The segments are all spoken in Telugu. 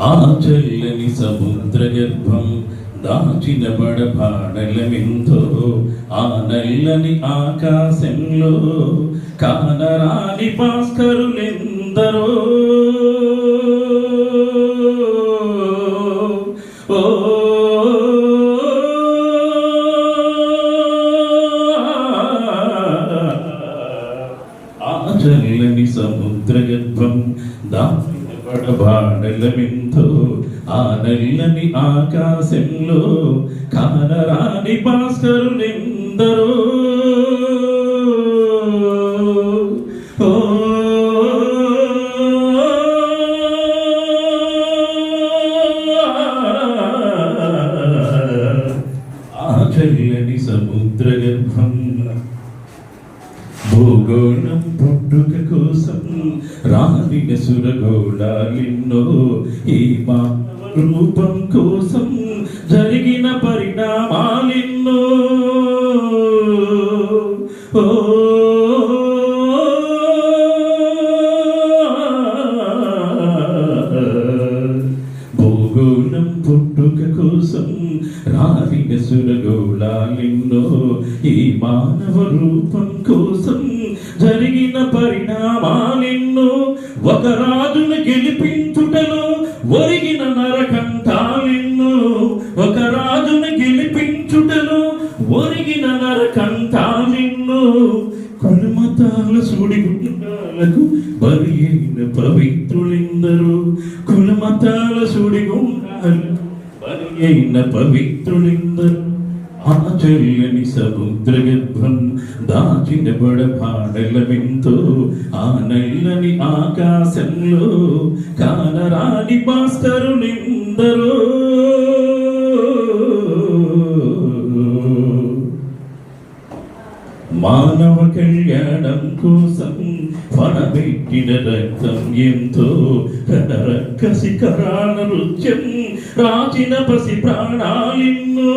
ఆ చల్లని సముద్ర గర్భం దాచిన బడపాడలమింతో ఆ నల్లని ఆకాశంలో కానరాని భాస్కరులెందరో. ఓ ఆ చల్లని సముద్ర గర్భం దాచిన పడబాడలమింతో ఆ నల్లని ఆకాశంలో కానరాని భాస్కరులెందరో ఆ చల్లని సముద్ర గర్భం భూగోళం పుట్టుక కోసం రాలిన సురగోళాలిన్నో ఈ మానవ రూపం కోసం జరిగిన పరిణామాలిన్నో. ఓ భూగోళం పుట్టుక కోసం రాలిన సురగోళాలిన్నో ఈ మానవ రూపం కోసం జరిగిన పరిణామాలిన్నో ఒక రాజును గెలిపించుటలో ఒరిగిన నరకంఠాలెన్నో ఒక రాజును గెలిపించుటలో ఒరిగిన నరకంఠాలెన్నో కులమతాల సుడిగుండాలకు బలి అయిన పవిత్రులెందరూ? కులమతాల సుడిగుండాలకు బలి అయిన పవిత్రులెందరూ? ఆ సముద్ర గర్భం దాచిన బడపాడలమెంతో ఆ నల్లని ఆకాశంలో కానరాని భాస్కరులెందరో మానవ కళ్యాణం కోసం పడబెట్టిన రక్తం ఎంతో రక్కసి కరాల నృత్యం రాచిన పసి ప్రాణాలిన్నో.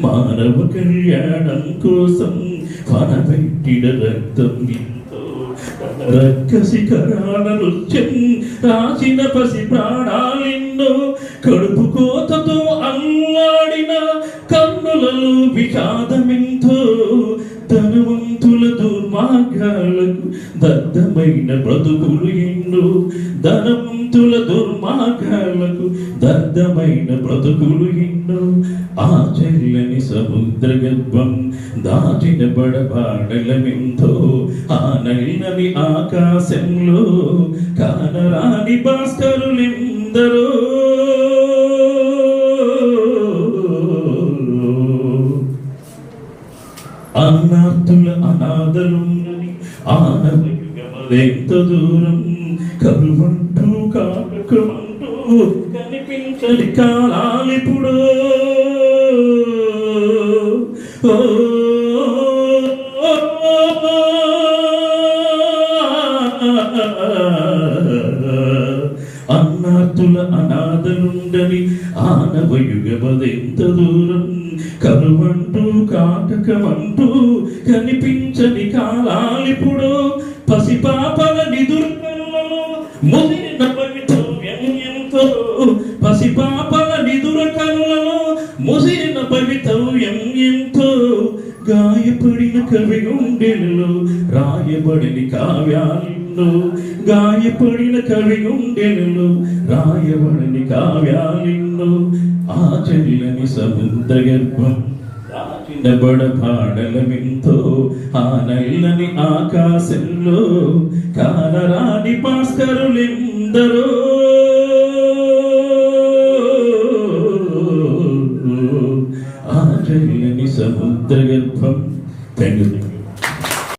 మానవ కళ్యాణం కోసం పడబెట్టిన రక్తం ఎంతో రక్కసి కరాల రాసిన పసి ప్రాణాలిన్నో కడుపు కోతతో అల్లాడిన కన్నులలో విషాదమెంతో ధనవంతుల దుర్మార్గాలకు దద్దమైన బ్రతుకులు ఎన్నో ధనవంతుల దుర్మార్గాలకు దద్దమైన బ్రతుకులు ఎన్నో ఆచర్యని సముద్ర గర్భం దాచిన బడబాడలమెంతో ఆ నల్లని ఆకాశంలో కానరాని భాస్కరులెందరో అన్నాతుల అనాథలుండని ఆనవయుగమలెంత దూరం కరువంటూ కాటకమంటూ కనిపించని కాలాలిప్పుడు అన్నాతుల అనాథలుండని ఆనవయుగమదెంత దూరం కనువంటూ కాటకమంటూ కనిపించని కాలాలిప్పుడు పసిపాపల నిదుర్కలలో ముదిరిన పవిత్రవ్యం ఎంతో. పసిపాపల నిదుర కళ్ళలో ముసిరిన పవితవ్యం ఎంతో. గాయపడిన కవి గుండెలలో రాయబడిన ఉండెను గాయపడిన కవి ఉండెను రాయబడిన కావ్యాలిన్ను ఆచరిలని సముద్ర గర్భం రాచినబడ పాడలమెంతో ఆ నల్లని ఆకాశంలో కానరాని భాస్కరులెందరో. ఆచరిలని సముద్ర గర్భం థ్యాంక్ యూ